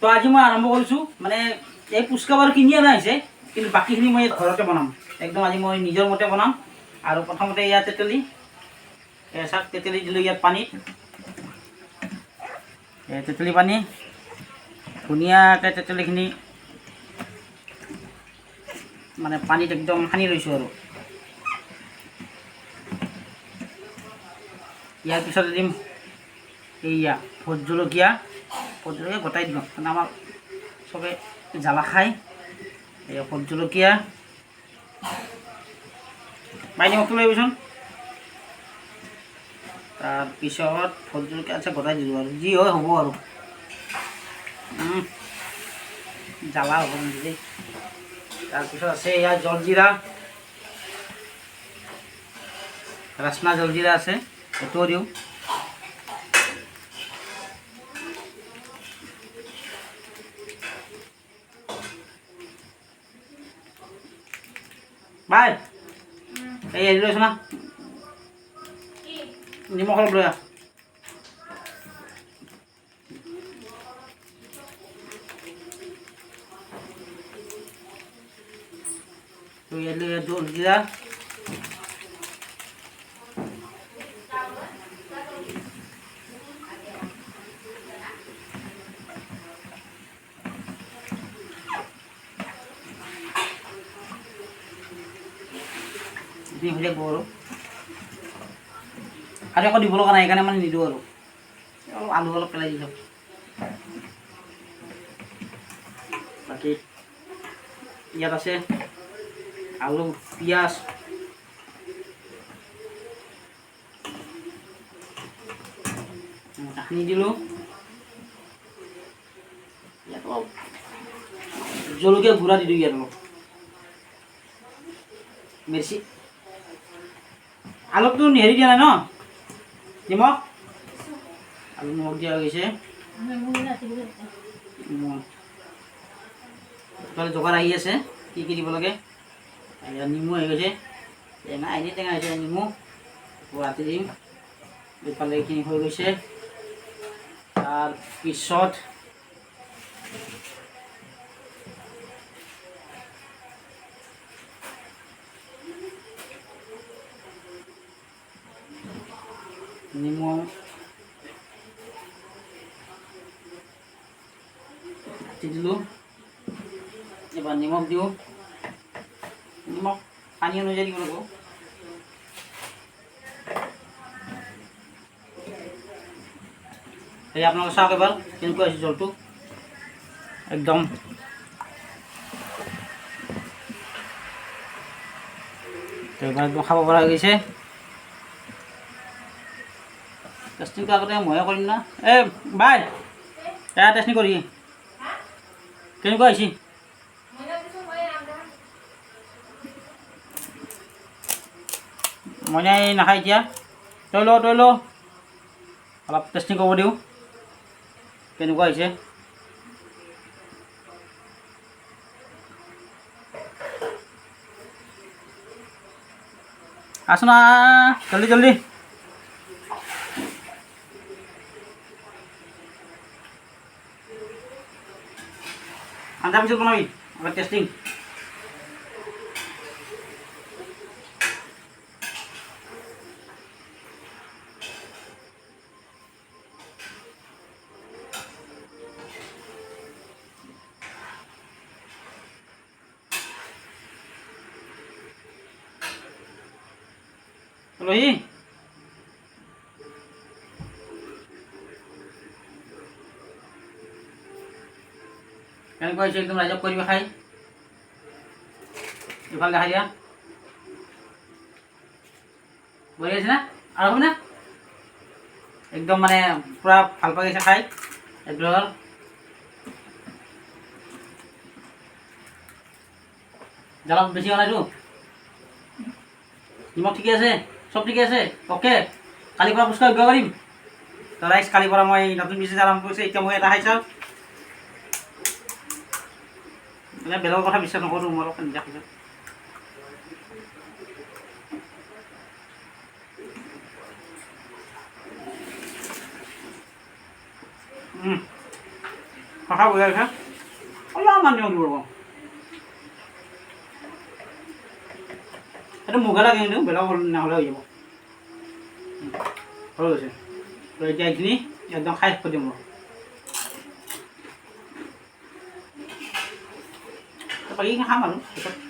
তো আজি মই আৰম্ভ কৰিছোঁ। মানে এই পুচকা বাৰু কিনি অনা হৈছে, কিন্তু বাকীখিনি মই ইয়াত ঘৰতে বনাম। একদম আজি মই নিজৰ মতে বনাম। আৰু প্ৰথমতে ইয়াত তেতেলী চাওক তেতেলী দিলোঁ ইয়াত পানীত। তেতেলী পানী, ধুনীয়াকৈ তেতেলীখিনি মানে পানীত একদম সানি লৈছোঁ আৰু। ইয়াৰ পিছতে দিম এইয়া ভোট জলকীয়া। ভোট জলকীয়া গোটাই দিম। মানে আমাৰ চবে জ্বালা খায়। এয়া ভোট জলকীয়া। মাই নিমখটো লৈ আহিবচোন। তাৰপিছত ভোট জলকীয়া আছে, গোটাই দিলোঁ আৰু। যি হয় হ'ব আৰু। জ্বালা হ'ব দেই। তাৰপিছত আছে ইয়াৰ জলজিৰা। ৰাচনা জলজিৰা আছে, সেইটোও দিওঁ। বাই এই হেৰি লৈছো না নিমখ অলপ লৈ আহ তো ইয়াত লৈ যাব আৰু আৰু একো দিব লগা নাই, সেইকাৰণে মানে নিদিওঁ আৰু। অলপ আলু অলপ পেলাই দিলোঁ বাকী ইয়াত আছে আলু, পিঁয়াজ। সানি দিলোঁ। ইয়াত অলপ জলকীয়া গুড়া দি দিওঁ ইয়াত অলপ। মিৰ্চি। আলুটো হেৰি দিয়া নাই ন? নিমখ? আলু নিমখ দিয়া হৈ গৈছে। ইফালে যোগাৰ আহি আছে। কি কি দিব লাগে? নেমু আহি গৈছে। টেঙা এনে টেঙা হৈছে নেমু। গুৱাহাটী দিম। এইফালে এইখিনি হৈ গৈছে। তাৰপিছত নেমু কাটি দিলোঁ। এবাৰ নিমখ দিওঁ। নিমখ পানী অনুযায়ী দিব লাগিব এই আপোনালোকে চাওক এবাৰ কেনেকুৱা হৈছে জলটো। একদম। এবাৰ একদম খাব পৰা হৈ গৈছে। টেষ্টিংটো আগতে ময়ে কৰিম না। এই বাই এয়া টেষ্টিং কৰি। কেনেকুৱা হৈছে? মইনা এই নাখায় এতিয়া। তই ল তই ল। অলপ টেষ্টিং কৰিব দিওঁ। কেনেকুৱা হৈছে? আছোন আহ, জলদি জলদি। Ang dami siguro mami. Ang testing. Rồi. কেনেকুৱা হৈছে একদম ৰাইজক কৰিবি খাই? ইফালে দেখাই দিয়া বঢ়িয়া আছে না? আৰু হ'ব না? একদম মানে পূৰা ভালো পাই গৈছে খাই একদম জ্বালা বেছি হোৱা নাইতো নিমখ ঠিকে আছে? চব ঠিকে আছে? অ'কে কালিৰ পৰা পুষ্কাৰ উলিয়াব পাৰিম তো ৰাইজ কালিৰ পৰা মই নতুন বিজনেছ আৰম্ভ কৰিছোঁ, এতিয়া মই এটা খাই চাওঁ। মানে বেলেগৰ কথা বিশ্বাস নকৰোঁ মই নিজে খাইছোঁ উম, শাখা বজাই অলপমান নিমখ দিব সেইটো মুগা লাগে কিন্তু বেলেগ হ'ল- নহ'লে হৈ যাব। হৈ গৈছে। এতিয়া এইখিনি একদম খাই কৰি দিম ৰ'ব। তো বাকীখিনি খাম আৰু পিছত দে কাটি